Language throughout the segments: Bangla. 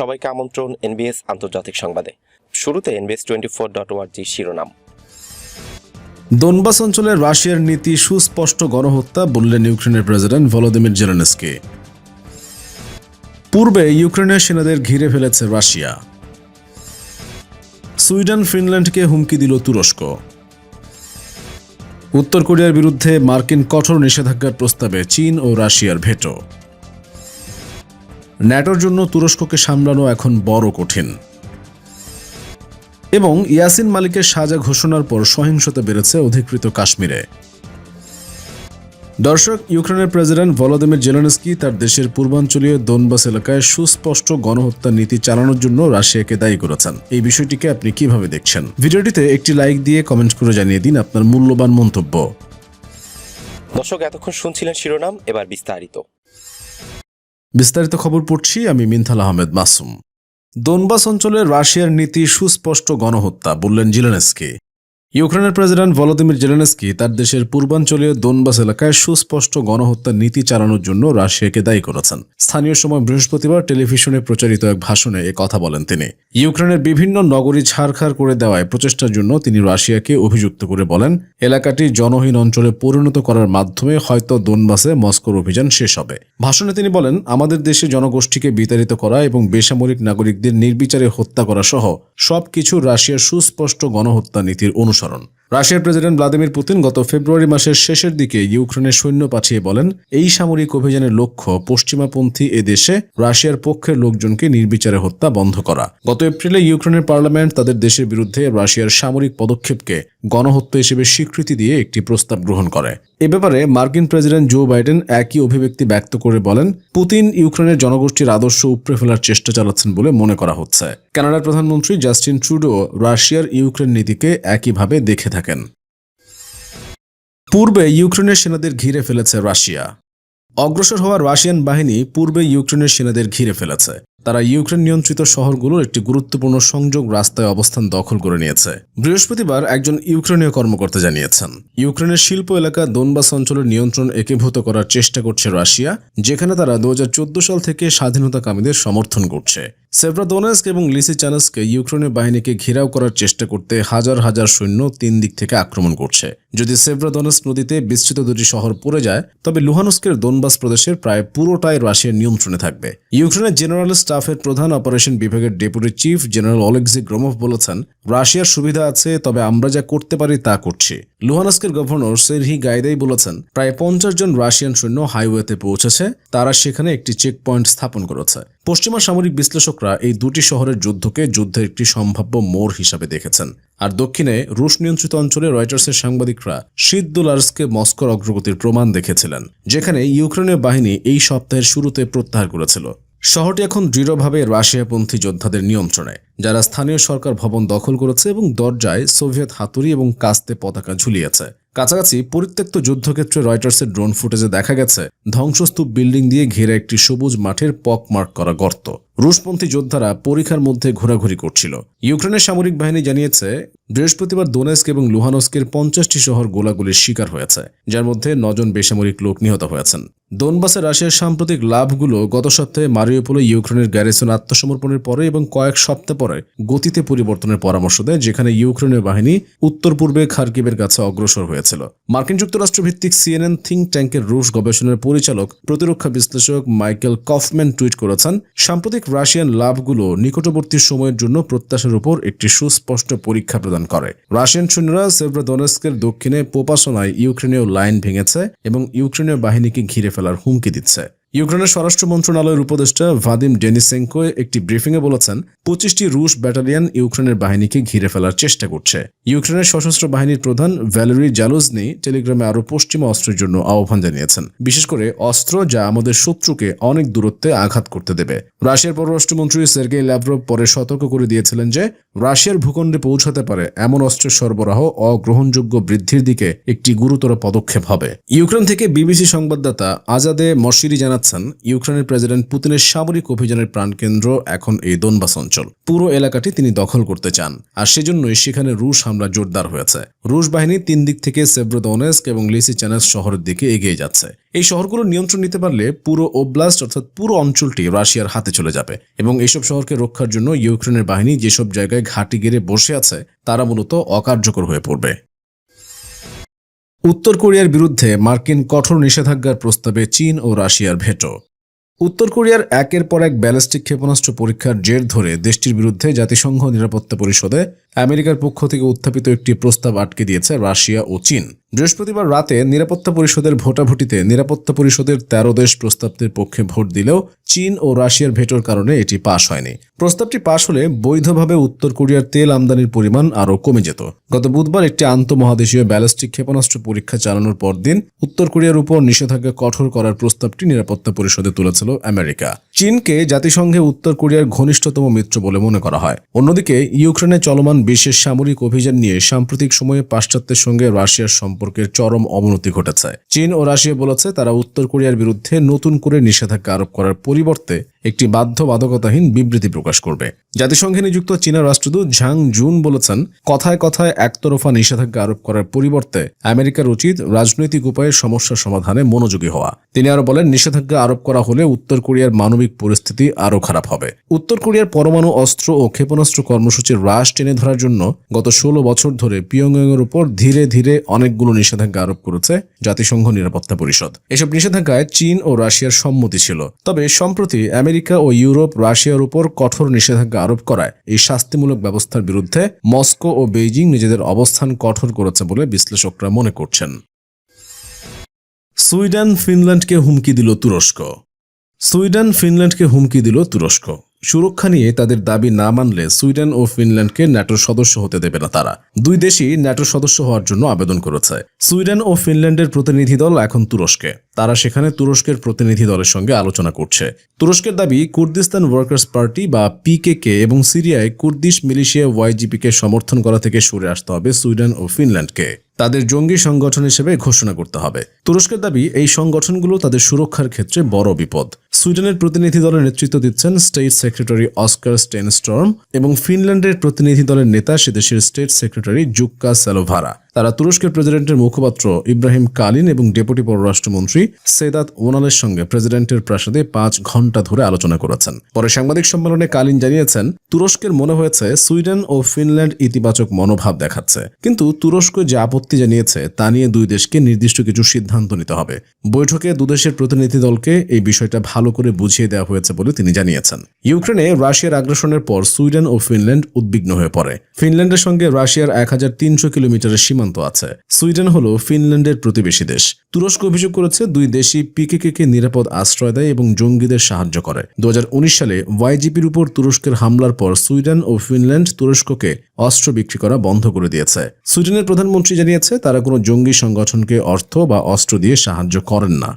সবাইকে আমন্ত্রণ এনবিএস আন্তর্জাতিক সংবাদে। শুরুতে এনবিএস টোয়েন্টি ফোর ডট ওয়ার্জি শিরোনাম। দোনবাস অঞ্চলে রাশিয়ার নীতি সুস্পষ্ট গণহত্যা বললেন ইউক্রেনের প্রেসিডেন্ট ভলোদিমির জেলেনস্কি। পূর্বে ইউক্রেনের সেনাদের ঘিরে ফেলেছে রাশিয়া। সুইডেন ফিনল্যান্ডকে হুমকি দিল তুরস্ক। উত্তর কোরিয়ার বিরুদ্ধে মার্কিন কঠোর নিষেধাজ্ঞার প্রস্তাবে চীন ও রাশিয়ার ভেটো। ন্যাটোর জন্য তুরস্ককে সামলানো এখন বড় কঠিন। এবং ইয়াসিন মালিকের সাজা ঘোষণার পর সহিংসতা বেড়েছে অধিকৃত কাশ্মীরে। দর্শক, ইউক্রেনের প্রেসিডেন্ট ভলোদিমির জেলেনস্কি তার দেশের পূর্বাঞ্চলীয় দোনবাস এলাকায় সুস্পষ্ট গণহত্যা নীতি চালানোর জন্য রাশিয়াকে দায়ী করেছেন। এই বিষয়টিকে আপনি কীভাবে দেখছেন? ভিডিওটিতে একটি লাইক দিয়ে কমেন্ট করে জানিয়ে দিন আপনার মূল্যবান মন্তব্য। দর্শক, এতক্ষণ শুনছিলেন শিরোনাম, এবার বিস্তারিত। বিস্তারিত খবর পড়ছি আমি মিনথাল আহমেদ মাসুম। দোনবাস অঞ্চলে রাশিয়ার নীতি সুস্পষ্ট গণহত্যা, বললেন জিলেনস্কি। ইউক্রেনের প্রেসিডেন্ট ভলোদিমির জেলেনস্কি তার দেশের পূর্বাঞ্চলীয় দোনবাস এলাকায় সুস্পষ্ট গণহত্যা নীতি চালানোর জন্য রাশিয়াকে দায়ী করেছেন। স্থানীয় সময় বৃহস্পতিবার টেলিভিশনে প্রচারিত এক ভাষণে এ কথা বলেন তিনি। ইউক্রেনের বিভিন্ন নগরী ছাড়খাড় করে দেওয়ায় প্রচেষ্টার জন্য তিনি রাশিয়াকে অভিযুক্ত করে বলেন, এলাকাটি জনহীন অঞ্চলে পরিণত করার মাধ্যমে হয়তো দোনবাসে মস্কোর অভিযান শেষ হবে। ভাষণে তিনি বলেন, আমাদের দেশে জনগোষ্ঠীকে বিতাড়িত করা এবং বেসামরিক নাগরিকদের নির্বিচারে হত্যা করা সহ সবকিছু রাশিয়ার সুস্পষ্ট গণহত্যা নীতির অনুসরণ অনুসরণ রাশিয়ার প্রেসিডেন্ট ভ্লাদিমির পুতিন গত ফেব্রুয়ারি মাসের শেষের দিকে ইউক্রেনের সৈন্য পাঠিয়ে বলেন, এই সামরিক অভিযানের লক্ষ্য পশ্চিমাপন্থী এ দেশে রাশিয়ার পক্ষের লোকজনকে নির্বিচারে হত্যা বন্ধ করা। গত এপ্রিলে ইউক্রেনের পার্লামেন্ট তাদের দেশের বিরুদ্ধে রাশিয়ার সামরিক পদক্ষেপকে গণহত্যা হিসেবে স্বীকৃতি দিয়ে একটি প্রস্তাব গ্রহণ করে। এ ব্যাপারে মার্কিন প্রেসিডেন্ট জো বাইডেন একই অভিব্যক্তি ব্যক্ত করে বলেন, পুতিন ইউক্রেনের জনগোষ্ঠীর আদর্শ উপড়ে ফেলার চেষ্টা চালাচ্ছেন বলে মনে করা হচ্ছে। কানাডার প্রধানমন্ত্রী জাস্টিন ট্রুডো রাশিয়ার ইউক্রেন নীতিকে একইভাবে দেখে থাকেন। পূর্বে ইউক্রেনের সেনাদের ঘিরে ফেলেছে রাশিয়া। অগ্রসর হওয়া রাশিয়ান বাহিনী পূর্বে ইউক্রেনের সেনাদের ঘিরে ফেলেছে। তারা ইউক্রেন নিয়ন্ত্রিত শহরগুলোর একটি গুরুত্বপূর্ণ সংযোগ রাস্তায় অবস্থান দখল করে নিয়েছে। বৃহস্পতিবার একজন ইউক্রেনীয় কর্মকর্তা জানিয়েছেন, ইউক্রেনের শিল্প এলাকা দোনবাস অঞ্চলের নিয়ন্ত্রণ একীভূত করার চেষ্টা করছে রাশিয়া, যেখানে তারা দু হাজার চোদ্দ সাল থেকে স্বাধীনতাকামীদের সমর্থন করছে। সেভরাদোনেস্ক এবং লিসিচানস্কে ইউক্রেনের বাহিনীকে ঘেরাও করার চেষ্টা করতে হাজার হাজার সৈন্য তিন দিক থেকে আক্রমণ করছে। যদি সেভরাদোনেস্ক নদীতে বিস্তৃত দুটি শহর পড়ে যায়, তবে লুহানুস্কের দোনবাস প্রদেশের প্রায় পুরোটাই রাশিয়ার নিয়ন্ত্রণে থাকবে। ইউক্রেনের জেনারেল স্টাফের প্রধান অপারেশন বিভাগের deputy chief general Oleksii Gromov বলেছেন, রাশিয়ার সুবিধা আছে, তবে আমরা যা করতে পারি তা করছি। লুহানস্কের গভর্নর সেরহি গাইদাই বলেছেন, প্রায় পঞ্চাশ জন রাশিয়ান সৈন্য হাইওয়েতে পৌঁছেছে, তারা সেখানে একটি চেক পয়েন্ট স্থাপন করেছে। পশ্চিমা সামরিক বিশ্লেষকরা এই দুটি শহরের যুদ্ধকে যুদ্ধের একটি সম্ভাব্য মোড় হিসাবে দেখেছেন। আর দক্ষিণে রুশ নিয়ন্ত্রিত অঞ্চলে রয়টার্সের সাংবাদিকরা শীত মস্কোর অগ্রগতির প্রমাণ দেখেছিলেন, যেখানে ইউক্রেনীয় বাহিনী এই সপ্তাহের শুরুতে প্রত্যাহার করেছিল। শহরটি এখন দৃঢ়ভাবে রাশিয়াপন্থী যোদ্ধাদের নিয়ন্ত্রণে, যারা স্থানীয় সরকার ভবন দখল করেছে এবং দরজায় সোভিয়েত হাতুড়ি এবং কাস্তে পতাকা ঝুলিয়েছে। কাছাকাছি পরিত্যক্ত যুদ্ধক্ষেত্রে রয়টার্সের ড্রোন ফুটেজে দেখা গেছে, ধ্বংসস্তূপ বিল্ডিং দিয়ে ঘেরা একটি সবুজ মাঠের পক মার্ক করা গর্ত। রুশপন্থী যোদ্ধারা পরীক্ষার মধ্যে ঘোরাঘুরি করছিল। ইউক্রেনের সামরিক বাহিনী জানিয়েছে, বৃহস্পতিবার দোনেস্ক এবং লুহানস্কের পঞ্চাশটি শহর গোলাগুলির শিকার হয়েছে, যার মধ্যে নজন বেসামরিক লোক নিহত হয়েছেন। দোনবাসে রাশিয়ার সাম্প্রতিক লাভগুলো গত সপ্তাহে মারিওপোলে ইউক্রেনের গ্যারিসন আত্মসমর্পণের পরে এবং কয়েক সপ্তাহ পরে গতিতে পরিবর্তনের পরামর্শ দেয়, যেখানে ইউক্রেনের বাহিনী উত্তর পূর্বে খার্কিবের কাছে অগ্রসর হয়েছিল মার্কিন যুক্তরাষ্ট্র ভিত্তিক সিএনএন থিঙ্ক ট্যাঙ্কের রুশ গবেষণার পরিচালক, প্রতিরক্ষা বিশ্লেষক মাইকেল কফম্যান টুইট করেছেন, সাম্প্রতিক রাশিয়ান লাভগুলো নিকটবর্তী সময়ের জন্য প্রত্যাশার উপর একটি সুস্পষ্ট পরীক্ষা প্রদান করে। রাশিয়ান সৈন্যরা সেভ্রাদনেস্কের দক্ষিণে পোপাসনায় ইউক্রেনীয় লাইন ভেঙেছে এবং ইউক্রেনীয় বাহিনীকে ঘিরে ফেলার হুমকি দিচ্ছে। ইউক্রেনের স্বরাষ্ট্র মন্ত্রণালয়ের উপদেষ্টা ভাদিম ডেনিসেঙ্কো একটি ব্রিফিংয়ে বলেছেন, পঁচিশটি রুশ ব্যাটালিয়ন ইউক্রেনের বাহিনীকে ঘিরে ফেলার চেষ্টা করছে। ইউক্রেনের সশস্ত্র বাহিনীর প্রধান ভ্যালেরি জালুজনি টেলিগ্রামে আরও পশ্চিমা অস্ত্রের জন্য আহ্বান জানিয়েছেন। বিশেষ করে অস্ত্র যা আমাদের শত্রুকে অনেক দূরত্বে আঘাত করতে দেবে। রাশিয়ার পররাষ্ট্রমন্ত্রী সের্গেই ল্যাভরভ পরে সতর্ক করে দিয়েছিলেন যে, রাশিয়ার ভূখণ্ডে পৌঁছাতে পারে এমন অস্ত্রের সরবরাহ অগ্রহণযোগ্য বৃদ্ধির দিকে একটি গুরুতর পদক্ষেপ হবে। ইউক্রেন থেকে বিবিসি সংবাদদাতা আজাদে মশিরি জানাচ্ছেন জানাচ্ছেন ইউক্রেনের প্রেসিডেন্ট পুতিনের সামরিক অভিযানের প্রাণকেন্দ্র এখন এই দোনবাস অঞ্চল। পুরো এলাকাটি তিনি দখল করতে চান, আর সেজন্যই সেখানে রুশ হামলা জোরদার হয়েছে। রুশ বাহিনী তিন দিক থেকে সেব্রোদনেস্ক এবং লিসিচানেস শহরের দিকে এগিয়ে যাচ্ছে। এই শহরগুলো নিয়ন্ত্রণ নিতে পারলে পুরো ওব্লাস্ট অর্থাৎ পুরো অঞ্চলটি রাশিয়ার হাতে চলে যাবে। এবং এইসব শহরকে রক্ষার জন্য ইউক্রেনের বাহিনী যেসব জায়গায় ঘাঁটি গেড়ে বসে আছে, তারা মূলত অকার্যকর হয়ে পড়বে। উত্তর কোরিয়ার বিরুদ্ধে মার্কিন কঠোর নিষেধাজ্ঞার প্রস্তাবে চীন ও রাশিয়ার ভেটো। উত্তর কোরিয়ার একের পর এক ব্যালিস্টিক ক্ষেপণাস্ত্র পরীক্ষার জের ধরে দেশটির বিরুদ্ধে জাতিসংঘ নিরাপত্তা পরিষদে আমেরিকার পক্ষ থেকে উত্থাপিত একটি প্রস্তাব আটকে দিয়েছে রাশিয়া ও চীন। বৃহস্পতিবার রাতে নিরাপত্তা পরিষদের ভোটাভুটিতে নিরাপত্তা পরিষদের তেরো দেশ প্রস্তাবটির পক্ষে ভোট দিলেও চীন ও রাশিয়ার ভেটোর কারণে এটি পাশ হয়নি। প্রস্তাবটি পাশ হলে বৈধভাবে উত্তর কোরিয়ার তেল আমদানির পরিমাণ আরও কমে যেত। গত বুধবার একটি আন্তঃমহাদেশীয় ব্যালিস্টিক ক্ষেপণাস্ত্র পরীক্ষা চালানোর পরদিন উত্তর কোরিয়ার উপর নিষেধাজ্ঞা কঠোর করার প্রস্তাবটি নিরাপত্তা পরিষদে তুলেছিল আমেরিকা। চীনকে জাতিসংঘে উত্তর কোরিয়ার ঘনিষ্ঠতম মিত্র বলে মনে করা হয়। অন্যদিকে ইউক্রেনে চলমান বিশেষ সামরিক অভিযান নিয়ে সাম্প্রতিক সময়ে পাশ্চাত্যের সঙ্গে রাশিয়ার সম্পর্কের চরম অবনতি ঘটেছে। চীন ও রাশিয়া বলেছে, তারা উত্তর কোরিয়ার বিরুদ্ধে নতুন করে নিষেধাজ্ঞা আরোপ করার পরিবর্তে একটি বাধ্যবাধকতাহীন বিবৃতি প্রকাশ করবে। জাতিসংঘে নিযুক্ত চীনা রাষ্ট্রদূত ঝাং জুন বলেছেন, কথায় কথায় একতরফা নিষেধাজ্ঞা আরোপ করার পরিবর্তে আমেরিকার উচিত রাজনৈতিক উপায়ে সমস্যা সমাধানে মনোযোগী হওয়া। তিনি আরও বলেন, নিষেধাজ্ঞা আরোপ করা হলে উত্তর কোরিয়ার মানবিক পরিস্থিতি আরও খারাপ হবে। উত্তর কোরিয়ার পরমাণু অস্ত্র ও ক্ষেপণাস্ত্র কর্মসূচির হ্রাস টেনে ধরার জন্য গত ষোলো বছর ধরে পিয়ংয়ের উপর ধীরে ধীরে অনেকগুলো নিষেধাজ্ঞা আরোপ করেছে জাতিসংঘ নিরাপত্তা পরিষদ। এসব নিষেধাজ্ঞায় চীন ও রাশিয়ার সম্মতি ছিল। তবে সম্প্রতি আমেরিকা ও ইউরোপ, রাশিয়ার উপর কঠোর নিষেধাজ্ঞা আরোপ করায়। এই শাস্তিমূলক ব্যবস্থার বিরুদ্ধে মস্কো ও বেইজিং নিজেদের অবস্থান কঠোর করেছে বলে বিশ্লেষকরা মনে করছেন। সুইডেন ফিনল্যান্ডকে হুমকি দিল তুরস্ক। সুইডেন ফিনল্যান্ডকে হুমকি দিল তুরস্ক। সুরক্ষা নিয়ে তাদের দাবি না মানলে সুইডেন ও ফিনল্যান্ডকে ন্যাটোর সদস্য হতে দেবে না তারা। দুই দেশই ন্যাটোর সদস্য হওয়ার জন্য আবেদন করেছে। সুইডেন ও ফিনল্যান্ডের প্রতিনিধি দল এখন তুরস্কে। তারা সেখানে তুরস্কের প্রতিনিধি দলের সঙ্গে আলোচনা করছে। তুরস্কের দাবি, কুর্দিস্তান ওয়ার্কার্স পার্টি বা পিকেকে এবং সিরিয়ায় কুর্দিশ মিলিশিয়া ওয়াইজিপিকে সমর্থন করা থেকে সরে আসতে হবে সুইডেন ও ফিনল্যান্ডকে। তাদের জঙ্গি সংগঠন হিসেবে ঘোষণা করতে হবে। তুরস্কের দাবি, এই সংগঠনগুলো তাদের সুরক্ষার ক্ষেত্রে বড় বিপদ। সুইডেনের প্রতিনিধি দলের নেতৃত্ব দিচ্ছেন স্টেট সেক্রেটারি অস্কার স্টেনস্টর্ম এবং ফিনল্যান্ডের প্রতিনিধি দলের নেতা সেদেশের স্টেট সেক্রেটারি জুক্কা স্যালোভারা তারা তুরস্কের প্রেসিডেন্টের মুখপাত্র ইব্রাহিম কালিন এবং ডেপুটি পররাষ্ট্রমন্ত্রী সেদাত ওনালের সঙ্গে প্রেসিডেন্টের প্রাসাদে পাঁচ ঘণ্টা ধরে আলোচনা করেছেন। পরে সাংবাদিক সম্মেলনে কালিন জানিয়েছেন, তুরস্কের মনে হয়েছে সুইডেন ও ফিনল্যান্ড ইতিবাচক মনোভাব দেখাচ্ছে। কিন্তু তুরস্ক যে আপত্তি জানিয়েছে, তা নিয়ে দুই দেশকে নির্দিষ্ট কিছু সিদ্ধান্ত নিতে হবে। বৈঠকে দুদেশের প্রতিনিধি দলকে এই বিষয়টা ভালো করে বুঝিয়ে দেওয়া হয়েছে বলে তিনি জানিয়েছেন। ইউক্রেনে রাশিয়ার আগ্রাসনের পর সুইডেন ও ফিনল্যান্ড উদ্বিগ্ন হয়ে পড়ে। ফিনল্যান্ডের সঙ্গে রাশিয়ার এক হাজার তিনশো কিলোমিটারের সীমান্ত আছে। সুইডেন হল ফিনল্যান্ডের প্রতিবেশী দেশ। তুরস্ক অভিযোগ করেছে দুই দেশই পিকেকে কে নিরাপদ আশ্রয় দেয় এবং জঙ্গিদের সাহায্য করে। দু হাজার উনিশ সালে ওয়াইজিপির উপর তুরস্কের হামলার পর সুইডেন ও ফিনল্যান্ড তুরস্ককে অস্ত্র বিক্রি করা বন্ধ করে দিয়েছে। সুইডেনের প্রধানমন্ত্রী জানিয়েছে, তারা কোনো জঙ্গি সংগঠনকে অর্থ বা অস্ত্র দিয়ে সাহায্য করেন না।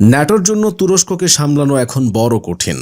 ন্যাটোর জন্য তুরস্ককে সামলানো এখন বড় কঠিন।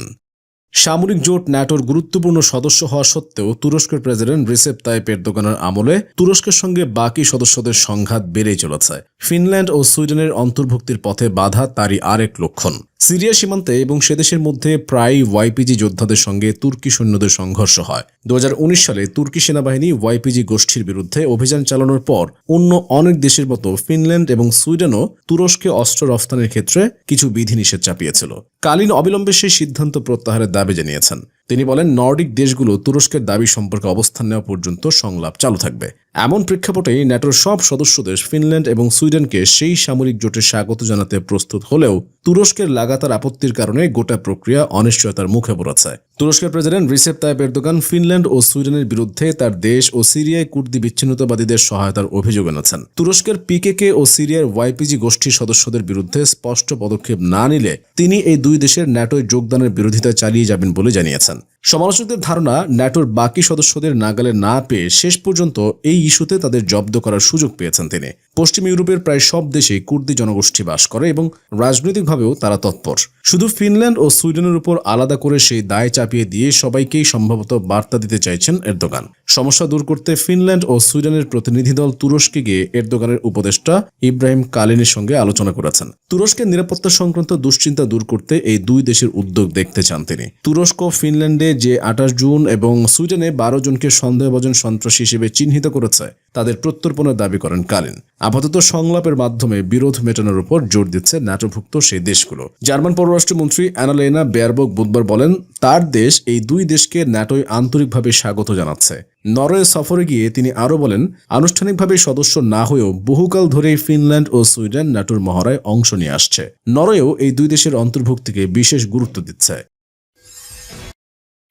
সামরিক জোট ন্যাটোর গুরুত্বপূর্ণ সদস্য হওয়া সত্ত্বেও তুরস্কের প্রেসিডেন্ট রিসেপ তাইপ এরদোগানের আমলে তুরস্কের সঙ্গে বাকি সদস্যদের সংঘাত বেড়েই চলেছে। ফিনল্যান্ড ও সুইডেনের অন্তর্ভুক্তির পথে বাধা তারই আরেক লক্ষণ। সিরিয়া সীমান্তে এবং সেদেশের মধ্যে প্রায় ওয়াইপিজি যোদ্ধাদের সঙ্গে তুর্কি সৈন্যদের সংঘর্ষ হয়। দু হাজার উনিশ সালে তুর্কি সেনাবাহিনী ওয়াইপিজি গোষ্ঠীর বিরুদ্ধে অভিযান চালানোর পর অন্য অনেক দেশের মতো ফিনল্যান্ড এবং সুইডেনও তুরস্কে অস্ত্র রফতানির ক্ষেত্রে কিছু বিধিনিষেধ চাপিয়েছিল। কালীন অবিলম্বে সেই সিদ্ধান্ত প্রত্যাহারের দাবি জানিয়েছেন। তিনি বলেন, নর্ডিক দেশগুলো তুরস্কের দাবি সম্পর্কে অবস্থান নেওয়া পর্যন্ত সংলাপ চালু থাকবে। এমন প্রেক্ষাপটেই ন্যাটোর সব সদস্য দেশ ফিনল্যান্ড এবং সুইডেনকে সেই সামরিক জোটে স্বাগত জানাতে প্রস্তুত হলেও তুরস্কের লাগাতার আপত্তির কারণে গোটা প্রক্রিয়া অনিশ্চয়তার মুখে পড়েছে। তুরস্কের president Recep Tayyip Erdogan Finland ও সুইডেনের বিরুদ্ধে তার দেশ ও সিরিয়ায় কুর্দি বিচ্ছিন্নতাবাদীদের সহায়তার অভিযোগ এনেছেন। তুরস্কের পিকেকে ও সিরিয়ার ওয়াইপিজি গোষ্ঠীর সদস্যদের বিরুদ্ধে স্পষ্ট পদক্ষেপ না নিলে তিনি এই দুই দেশের ন্যাটোয় যোগদানের বিরোধিতা চালিয়ে যাবেন বলে জানিয়েছেন। সমালোচকদের ধারণা, ন্যাটোর বাকি সদস্যদের নাগালে না পেয়ে শেষ পর্যন্ত এই ইস্যুতে তাদের জব্দ করার সুযোগ পেয়েছেন তিনি। পশ্চিম ইউরোপের প্রায় সব দেশেই কুর্দি জনগোষ্ঠী বাস করে এবং রাজনৈতিকভাবেও তারা তৎপর। শুধু ফিনল্যান্ড ও সুইডেনের উপর আলাদা করে সেই দায় চাপিয়ে দিয়ে সবাইকেই সম্ভবত বার্তা দিতে চাইছেন এরদোগান। সমস্যা দূর করতে ফিনল্যান্ড ও সুইডেনের প্রতিনিধি দল তুরস্কে গিয়ে এরদোগানের উপদেষ্টা ইব্রাহিম কালিনের সঙ্গে আলোচনা করেছেন। তুরস্কের নিরাপত্তা সংক্রান্ত দুশ্চিন্তা দূর করতে এই দুই দেশের উদ্যোগ দেখতে চান তিনি। তুরস্ক ফিনল্যান্ডে যে আঠাশ জুন এবং সুইডেনে বারো জনকে সন্দেহভাজন সন্ত্রাসী হিসেবে চিহ্নিত করেছে তাদের প্রত্যর্পণের দাবি করেন কালিন। আপাতত সংলাপের মাধ্যমে বিরোধ মেটানোর উপর জোর দিচ্ছে ন্যাটোভুক্ত সেই দেশগুলো। জার্মান পররাষ্ট্রমন্ত্রী অ্যানালেনা বেয়ারবক বুধবার বলেন, তার দেশ এই দুই দেশকে ন্যাটোয় আন্তরিকভাবে স্বাগত জানাচ্ছে। নরওয়ে সফরে গিয়ে তিনি আরও বলেন, আনুষ্ঠানিকভাবে সদস্য না হয়েও বহুকাল ধরেই ফিনল্যান্ড ও সুইডেন ন্যাটোর মহড়ায় অংশ নিয়ে আসছে। নরওয়েও এই দুই দেশের অন্তর্ভুক্তিকে বিশেষ গুরুত্ব দিচ্ছে।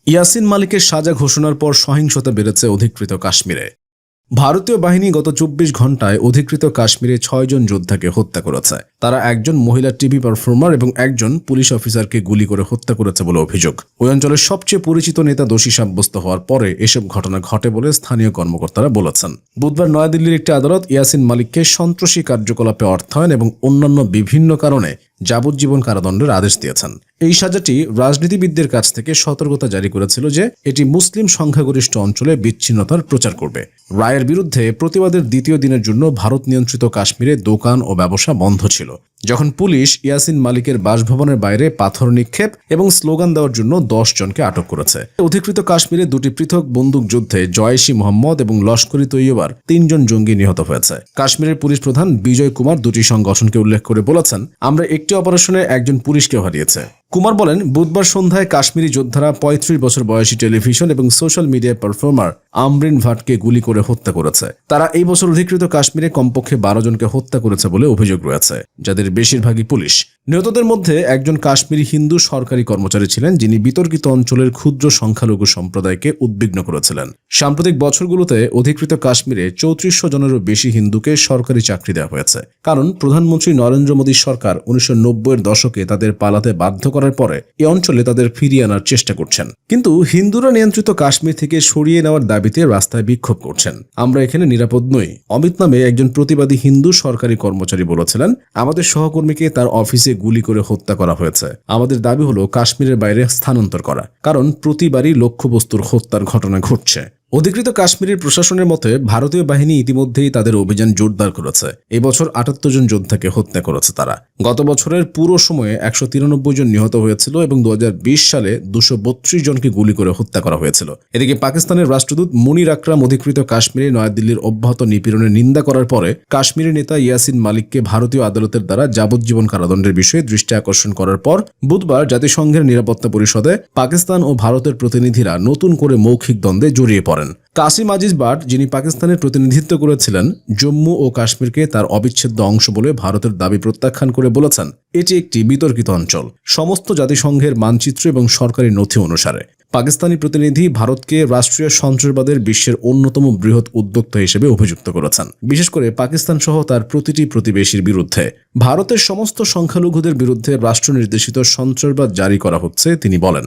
ইয়াসিন মালিকের সাজা ঘোষণার পর সহিংসতা বেড়েছে অধিকৃত কাশ্মীরে। ভারতীয় বাহিনী গত চব্বিশ ঘন্টায় অধিকৃত কাশ্মীরে ছয়জন যোদ্ধাকে হত্যা করেছে। তারা একজন মহিলা টিভি পারফর্মার এবং একজন পুলিশ অফিসারকে গুলি করে হত্যা করেছে বলে অভিযোগ। ওই অঞ্চলের সবচেয়ে পরিচিত নেতা দোষী সাব্যস্ত হওয়ার পরে এসব ঘটনা ঘটে বলে স্থানীয় কর্মকর্তারা বলেছেন। বুধবার নয়াদিল্লির একটি আদালত ইয়াসিন মালিককে সন্ত্রাসী কার্যকলাপে অর্থায়ন এবং অন্যান্য বিভিন্ন কারণে যাবজ্জীবন কারাদণ্ডের আদেশ দিয়েছেন। এই সাজাটি রাজনীতিবিদদের কাছ থেকে সতর্কতা জারি করেছিল যে এটি মুসলিম সংখ্যাগরিষ্ঠ অঞ্চলে বিচ্ছিন্নতার প্রচার করবে। রায়ের বিরুদ্ধে প্রতিবাদের দ্বিতীয় দিনের জন্য ভারত নিয়ন্ত্রিত কাশ্মীরে দোকান ও ব্যবসা বন্ধ ছিল। যখন পুলিশ ইয়াসিন মালিকের বাসভবনের বাইরে পাথর নিক্ষেপ এবং স্লোগান দেওয়ার জন্য দশ জনকে আটক করেছে। অধিকৃত কাশ্মীরে দুটি পৃথক বন্দুক যুদ্ধে জয়েশি মোহাম্মদ এবং লস্করি তৈয়বার তিনজন জঙ্গি নিহত হয়েছে। কাশ্মীরের পুলিশ প্রধান বিজয় কুমার দুটি সংগঠনকে উল্লেখ করে বলেছেন, আমরা একটি অপারেশনে একজন পুলিশকেও হারিয়েছে। কুমার বলেন, বুধবার সন্ধ্যায় কাশ্মীরি যোদ্ধারা পঁয়ত্রিশ বছর বয়সী টেলিভিশন এবং সোশ্যাল মিডিয়া পারফর্মার আমরিন ভাটকে গুলি করে হত্যা করেছে। তারা এই বছর অধিকৃত কাশ্মীরে কমপক্ষে বারো জনকে হত্যা করেছে বলে অভিযোগ রয়েছে, যাদের বেশিরভাগই পুলিশ। নিহতদের মধ্যে একজন কাশ্মীরি হিন্দু সরকারি কর্মচারী ছিলেন, যিনি বিতর্কিত অঞ্চলের ক্ষুদ্র সংখ্যালঘু সম্প্রদায়কে উদ্বিগ্ন করেছিলেন। সাম্প্রতিক বছরগুলোতে অধিকৃত কাশ্মীরে চৌত্রিশশো জনেরও বেশি হিন্দুকে সরকারি চাকরি দেওয়া হয়েছে। কারণ প্রধানমন্ত্রী নরেন্দ্র মোদীর সরকার উনিশশো নব্বইয়ের দশকে তাদের পালাতে বাধ্য করার পরে এ অঞ্চলে তাদের ফিরিয়ে আনার চেষ্টা করছেন। কিন্তু হিন্দুরা নিয়ন্ত্রিত কাশ্মীর থেকে সরিয়ে নেওয়ার দাবিতে রাস্তায় বিক্ষোভ করছেন। আমরা এখানে নিরাপদ নই। অমিত নামে একজন প্রতিবাদী হিন্দু সরকারি কর্মচারী বলেছিলেন, আমাদের সহকর্মীকে তার অফিসে গুলি করে হত্যা করা হয়েছে। আমাদের দাবি হলো কাশ্মীরের বাইরে স্থানান্তর করা, কারণ প্রতিবারই লক্ষ্যবস্তুর হত্যার ঘটনা ঘটছে। অধিকৃত কাশ্মীরের প্রশাসনের মতে, ভারতীয় বাহিনী ইতিমধ্যেই তাদের অভিযান জোরদার করেছে। এবছর আটাত্তর জন যোদ্ধাকে হত্যা করেছে তারা। গত বছরের পুরো সময়ে একশো তিরানব্বই জন নিহত হয়েছিল এবং দু হাজার বিশ সালে দুশো বত্রিশ জনকে গুলি করে হত্যা করা হয়েছিল। এদিকে পাকিস্তানের রাষ্ট্রদূত মুনির আকরাম অধিকৃত কাশ্মীরে নয়াদিল্লির অব্যাহত নিপীড়নের নিন্দা করার পরে কাশ্মীরি নেতা ইয়াসিন মালিককে ভারতীয় আদালতের দ্বারা যাবজ্জীবন কারাদণ্ডের বিষয়ে দৃষ্টি আকর্ষণ করার পর, বুধবার জাতিসংঘের নিরাপত্তা পরিষদে পাকিস্তান ও ভারতের প্রতিনিধিরা নতুন করে মৌখিক দ্বন্দ্বে জড়িয়ে পড়েন কাসিম আজিজ বাট, যিনি পাকিস্তানের প্রতিনিধিত্ব করেছিলেন, জম্মু ও কাশ্মীরকে তার অবিচ্ছেদ্য অংশ বলে ভারতের দাবি প্রত্যাখ্যান করে বলেছেন। এটি একটি বিতর্কিত অঞ্চল। সমস্ত জাতিসংঘের মানচিত্র এবং সরকারি নথি অনুসারে, পাকিস্তানি প্রতিনিধি ভারতকে রাষ্ট্রীয় সন্ত্রাসবাদের বিশ্বের অন্যতম বৃহৎ উদ্যোক্তা হিসেবে অভিযুক্ত করেছেন। বিশেষ করে পাকিস্তান সহ তার প্রতিটি প্রতিবেশীর বিরুদ্ধে। ভারতের সমস্ত সংখ্যালঘুদের বিরুদ্ধে রাষ্ট্র নির্দেশিত সন্ত্রাসবাদ জারি করা হচ্ছে, তিনি বলেন।